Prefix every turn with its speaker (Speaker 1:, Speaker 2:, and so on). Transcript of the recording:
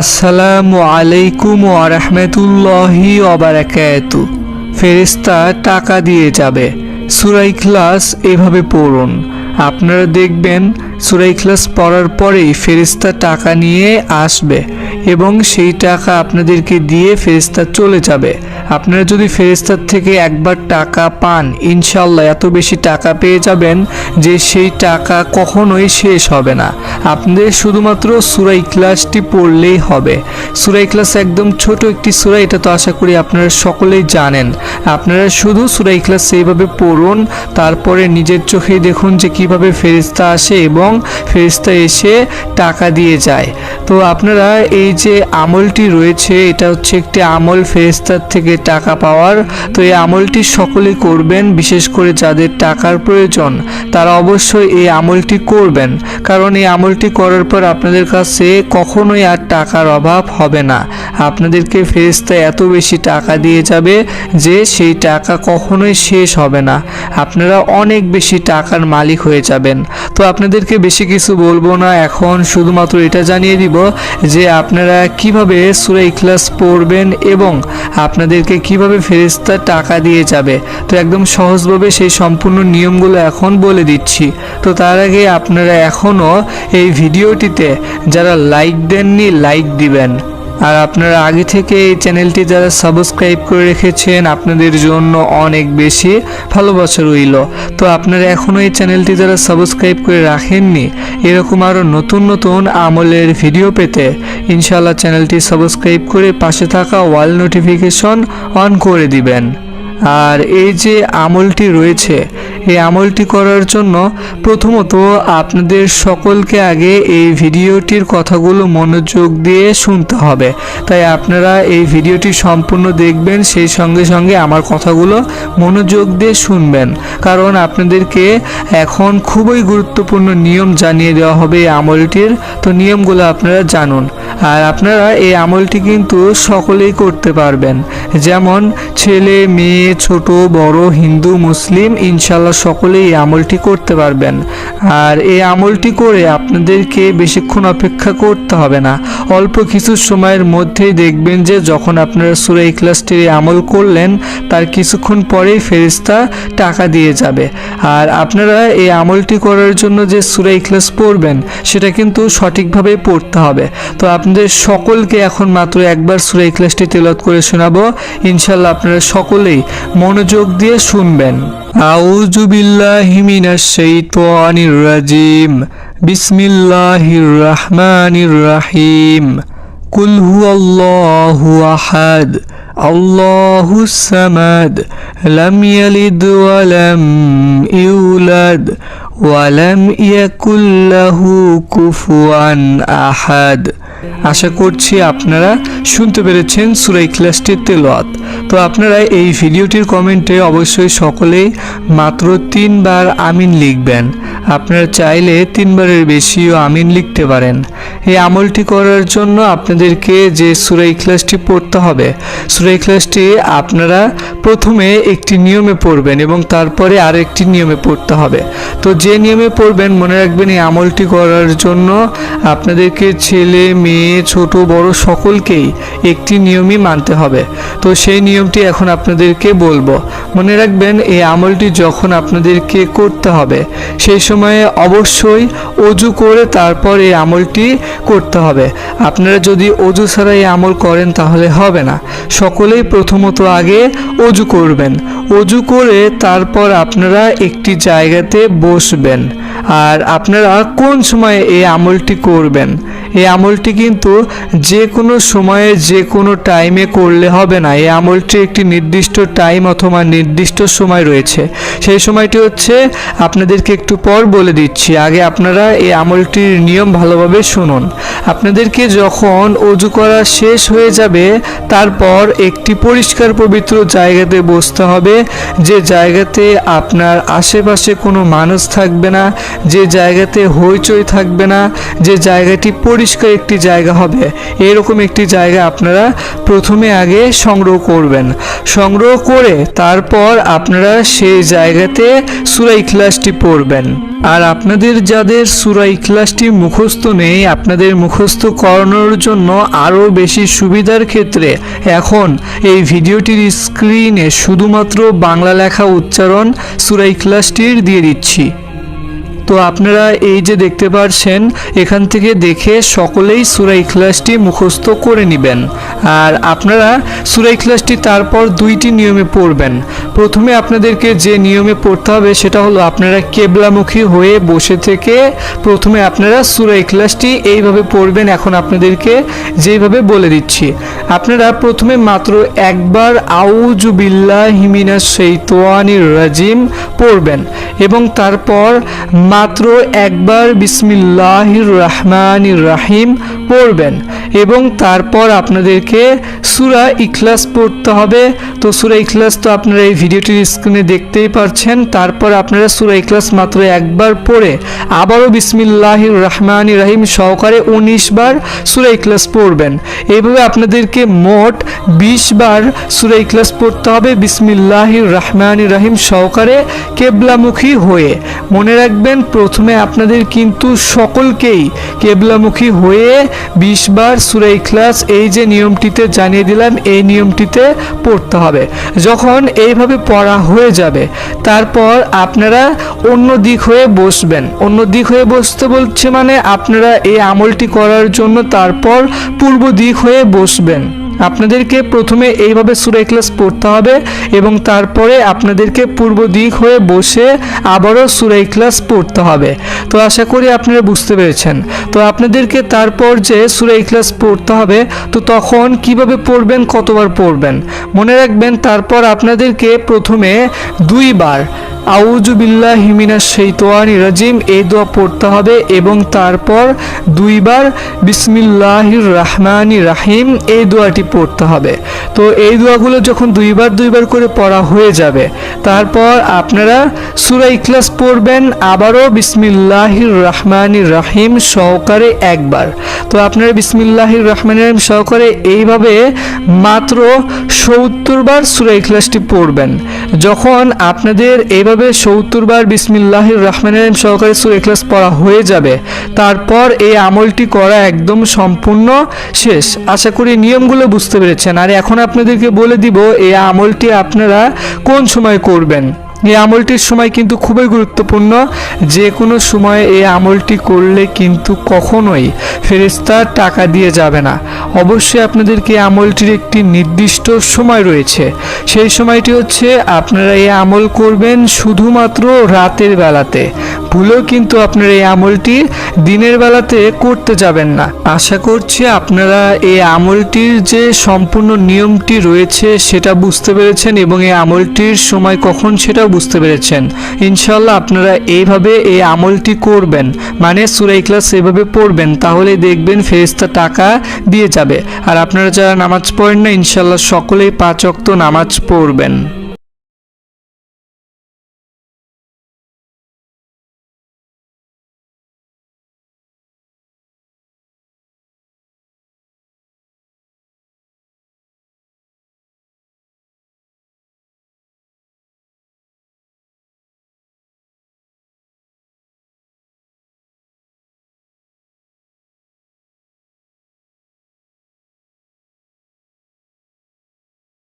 Speaker 1: আসসালামু আলাইকুম আরহামতুল্লাহি অবারাকাতু ফেরেস্তা টাকা দিয়ে যাবে। সুরাই ক্লাস এভাবে পড়ুন। আপনারা দেখবেন সুরাই ক্লাস পড়ার পরেই ফেরিস্তা টাকা নিয়ে আসবে। এবং সেই টাকা আপনাদেরকে দিয়ে ফেরিস্তা চলে যাবে। আপনারা যদি ফেরিস্তার থেকে একবার টাকা পান ইনশাল্লাহ এত বেশি টাকা পেয়ে যাবেন যে সেই টাকা কখনোই শেষ হবে না। আপনাদের শুধুমাত্র সুরাই ক্লাসটি পড়লেই হবে। সুরাই ক্লাস একদম ছোট একটি সুরা, এটা তো আশা করি আপনারা সকলেই জানেন। আপনারা শুধু সুরাই ক্লাস সেইভাবে পড়ুন, তারপরে নিজের চোখেই দেখুন যে কীভাবে ফেরিস্তা আসে এবং ফেরিস্তা এসে টাকা দিয়ে যায়। তো আপনারা এই যে আমলটি রয়েছে, এটা হচ্ছে একটি আমল ফেরিস্তার থেকে টাকা পাওয়ার। তো এই আমলটি সকলেই করবেন, বিশেষ করে যাদের টাকার প্রয়োজন। তারা অবশ্যই এই আমলটি করবেন। কারণ এই আমলটি করার পর আপনাদের কাছে কখনোই আর টাকার অভাব হবে না। আপনাদেরকে ফেরিস্তা এত বেশি টাকা দিয়ে যাবে যে সেই টাকা কখনোই শেষ হবে না। আপনারা অনেক বেশি টাকার মালিক হয়ে যাবেন। তো আপনাদেরকে বেশি কিছু বলব না, এখন শুধুমাত্র এটা জানিয়ে দিব যে আপনারা কীভাবে সুরা ইখলাস পড়বেন এবং আপনাদেরকে কীভাবে ফেরিস্তা টাকা দিয়ে যাবে। তো একদম সহজভাবে সেই সম্পূর্ণ নিয়মগুলো এখন বলে দিচ্ছি। তো তার আগে আপনারা এখনও এই ভিডিওটিতে যারা লাইক দেননি লাইক দিবেন। আর আপনারা আগে থেকে এই চ্যানেলটি যারা সাবস্ক্রাইব করে রেখেছেন, আপনাদের জন্য অনেক বেশি ভালোবাসা রইল। তো আপনারা এখনও এই চ্যানেলটি যারা সাবস্ক্রাইব করে রাখেননি, এরকম আরও নতুন নতুন আমলের ভিডিও পেতে ইনশাআল্লাহ চ্যানেলটি সাবস্ক্রাইব করে পাশে থাকা ওয়াল নোটিফিকেশন অন করে দিবেন। আর এই যে আমলটি রয়েছে এই আমলটি করার জন্য প্রথমত আপনাদের সকলকে আগে এই ভিডিওটির কথাগুলো মনোযোগ দিয়ে শুনতে হবে। তাই আপনারা এই ভিডিওটি সম্পূর্ণ দেখবেন, সেই সঙ্গে সঙ্গে আমার কথাগুলো মনোযোগ দিয়ে শুনবেন। কারণ আপনাদেরকে এখন খুবই গুরুত্বপূর্ণ নিয়ম জানিয়ে দেওয়া হবে এই আমলটির। তো নিয়মগুলো আপনারা জানুন। আর আপনারা এই আমলটি কিন্তু সকলেই করতে পারবেন। যেমন ছেলে, মেয়ে, ছোট, বড়, হিন্দু, মুসলিম ইনশাল্লাহ সকলেই এই আমলটি করতে পারবেন। আর এই আমলটি করে আপনাদেরকে বেশিক্ষণ অপেক্ষা করতে হবে না। অল্প কিছু সময়ের মধ্যেই দেখবেন যে যখন আপনারা সুরা ইখলাসটির আমল করলেন, তার কিছুক্ষণ পরেই ফেরিস্তা টাকা দিয়ে যাবে। আর আপনারা এই আমলটি করার জন্য যে সুরা ইখলাস পড়বেন, সেটা কিন্তু সঠিকভাবে পড়তে হবে। তো আপনাদের সকলকে এখন মাত্র একবার সুরা ইখলাসটি তেলত করে শোনাবো। ইনশাল্লাহ আপনারা সকলেই মনোযোগ দিয়ে শুনবেন। আউযু বিল্লাহি মিনাশ শাইতানির রাজিম। বিসমিল্লাহির রহমানির রহিম। কুল হুয়াল্লাহু আহাদ। আল্লাহুস সামাদ। লাম ইয়ালিদ ওয়া লাম ইউলাদ। ওয়া লাম ইয়াকুল লাহু কুফুয়ান আহাদ। আশা করছি আপনারা শুনতে পেরেছেন সুরাই ক্লাসটির তেলোয়াত। তো আপনারা এই ভিডিওটির কমেন্টে অবশ্যই সকলে মাত্র তিনবার আমিন লিখবেন। আপনারা চাইলে তিনবারের বেশিও আমিন লিখতে পারেন। এই আমলটি করার জন্য আপনাদেরকে যে সুরাই ক্লাসটি পড়তে হবে সুরাই ক্লাসটি আপনারা প্রথমে একটি নিয়মে পড়বেন এবং তারপরে আর একটি নিয়মে পড়তে হবে। তো যে নিয়মে পড়বেন, মনে রাখবেন এই আমলটি করার জন্য আপনাদেরকে ছেলে, মেয়ে, ছোট, বড় সকলকেই একটি নিয়মই মানতে হবে। তো সেই নিয়মটি এখন আপনাদেরকে বলব। মনে রাখবেন এই আমলটি যখন আপনাদেরকে করতে হবে, সেই সময়ে অবশ্যই অজু করে তারপর এই আমলটি করতে হবে। আপনারা যদি অজু ছাড়া এই আমল করেন তাহলে হবে না। সকলেই প্রথমত আগে অজু করবেন। অজু করে তারপর আপনারা একটি জায়গাতে বসবেন। আর আপনারা কোন সময়ে এই আমলটি করবেন? এই আমলটি কিন্তু যে কোনো সময়ে, যে কোনো টাইমে করলে হবে না। এই আমলটি একটি নির্দিষ্ট টাইম অথবা নির্দিষ্ট সময় রয়েছে। সেই সময়টি হচ্ছে আপনাদেরকে একটু পর বলে দিচ্ছি। আগে আপনারা এই আমলটির নিয়ম ভালোভাবে শুনুন। আপনাদেরকে যখন অজু করা শেষ হয়ে যাবে, তারপর একটি পরিষ্কার পবিত্র জায়গাতে বসতে হবে। যে জায়গাতে আপনার আশেপাশে কোনো মানুষ থাকবে না, যে জায়গাতে হইচই থাকবে না, যে জায়গাটি পরি পরিষ্কার একটি জায়গা হবে। এরকম একটি জায়গা আপনারা প্রথমে আগে সংগ্রহ করবেন। সংগ্রহ করে তারপর আপনারা সেই জায়গাতে সুরা ইখলাসটি পড়বেন। আর আপনাদের যাদের সুরা ইখলাসটি মুখস্থ নেই, আপনাদের মুখস্থ করানোর জন্য আরও বেশি সুবিধার ক্ষেত্রে এখন এই ভিডিওটির স্ক্রিনে শুধুমাত্র বাংলা লেখা উচ্চারণ সুরা ইখলাসটির দিয়ে দিচ্ছি। তো আপনারা এই যে দেখতে পাচ্ছেন এখান থেকে দেখে সকলেই সুরা ইখলাসটি মুখস্থ করে নেবেন। আর আপনারা সুরা ইখলাসটি তারপর দুইটি নিয়মে পড়বেন। প্রথমে আপনাদেরকে যে নিয়মে পড়তে হবে, সেটা হলো আপনারা কেবলামুখী হয়ে বসে থেকে প্রথমে আপনারা সুরা ইখলাসটি এইভাবে পড়বেন। এখন আপনাদেরকে যেইভাবে বলে দিচ্ছি, আপনারা প্রথমে মাত্র একবার আউজু বিল্লাহ হিমিনা সেইতোয়ানির রাজিম পড়বেন এবং তারপর মাত্র একবার বিসমিল্লাহির রহমানির রাহিম পড়বেন এবং তারপর আপনাদেরকে সুরা ইখলাস পড়তে হবে। তো সুরা ইখলাস তো আপনারা এই ভিডিওটির স্ক্রিনে দেখতেই পারছেন। তারপর আপনারা সুরা ইখলাস মাত্র একবার পড়ে আবারও বিসমিল্লাহির রহমানির রাহিম সহকারে উনিশ বার সুরা ইখলাস পড়বেন। এইভাবে আপনাদেরকে মোট বিশ বার সুরা ইখলাস পড়তে হবে বিসমিল্লাহির রহমানির রাহিম সহকারে কেবলামুখী হয়ে। মনে রাখবেন, প্রথমে আপনাদের কিন্তু সকলকেই কেবলামুখী হয়ে বিশ বার সুরা ইখলাস এই যে নিয়মটিতে জানিয়ে দিলাম, এই নিয়মটিতে পড়তে হবে। যখন এইভাবে পড়া হয়ে যাবে, তারপর আপনারা অন্য দিক হয়ে বসবেন। অন্য দিক হয়ে বসতে বলছে মানে আপনারা এই আমলটি করার জন্য তারপর পূর্ব দিক হয়ে বসবেন। আপনাদেরকে প্রথমে এইভাবে সুরা ইখলাস পড়তে হবে এবং তারপরে আপনাদেরকে পূর্ব দিক হয়ে বসে আবারও সুরা ইখলাস পড়তে হবে। তো আশা করি আপনারা বুঝতে পেরেছেন। তো আপনাদেরকে তারপর যে সুরা ইখলাস পড়তে হবে, তো তখন কীভাবে পড়বেন, কতবার পড়বেন? মনে রাখবেন, তারপর আপনাদেরকে প্রথমে দুইবার আউজু বিল্লাহ হিমিনা শৈতোয়ানি রাজিম, এই দোয়া পড়তে হবে এবং তারপর দুইবার বিসমিল্লাহির রহমানি রাহিম, এই দোয়াটি পড়তে হবে। তো এই দোয়াগুলো যখন দুইবার দুইবার করে পড়া হয়ে যাবে, তারপর আপনারা সুরা ইখলাস পড়বেন, আবারও বিসমিল্লাহির রহমানি রাহিম সহকারে একবার। তো আপনারা বিসমিল্লাহির রহমানি রাহিম সহকারে এইভাবে মাত্র সত্তর বার সুরা ইখলাসটি পড়বেন। যখন আপনাদের এইভাবে সত্তর বার বিসমিল্লাহির রহমান রহিম সহকারে সুর এখলাস পড়া হয়ে যাবে, তারপর এই আমলটি করা একদম সম্পূর্ণ শেষ। আশা করি নিয়মগুলো বুঝতে পেরেছেন। আর এখন আপনাদেরকে বলে দিব, এই আমলটি আপনারা কোন সময় করবেন? এই আমলটির সময় কিন্তু খুবই গুরুত্বপূর্ণ। যে কোনো সময় এই আমলটি করলে কিন্তু কখনোই ফেরেস্তা টাকা দিয়ে যাবে না। অবশ্যই আপনাদেরকে আমলটির একটি নির্দিষ্ট সময় রয়েছে। সেই সময়টি হচ্ছে আপনারা এই আমল করবেন শুধুমাত্র রাতের বেলাতে। ভুলেও কিন্তু আপনারা এই আমলটি দিনের বেলাতে করতে যাবেন না। আশা করছি আপনারা এই আমলটির যে সম্পূর্ণ নিয়মটি রয়েছে সেটা বুঝতে পেরেছেন এবং এই আমলটির সময় কখন সেটাও বুঝতে পেরেছেন। ইনশাল্লাহ আপনারা এইভাবে এই আমলটি করবেন। মানে সুরাই ক্লাস এভাবে পড়বেন তাহলে দেখবেন ফেরেস্তা টাকা দিয়ে যাবে। আর আপনারা যারা নামাজ পড়েন না ইনশাল্লাহ সকলেই পাঁচ অক্ত নামাজ পড়বেন।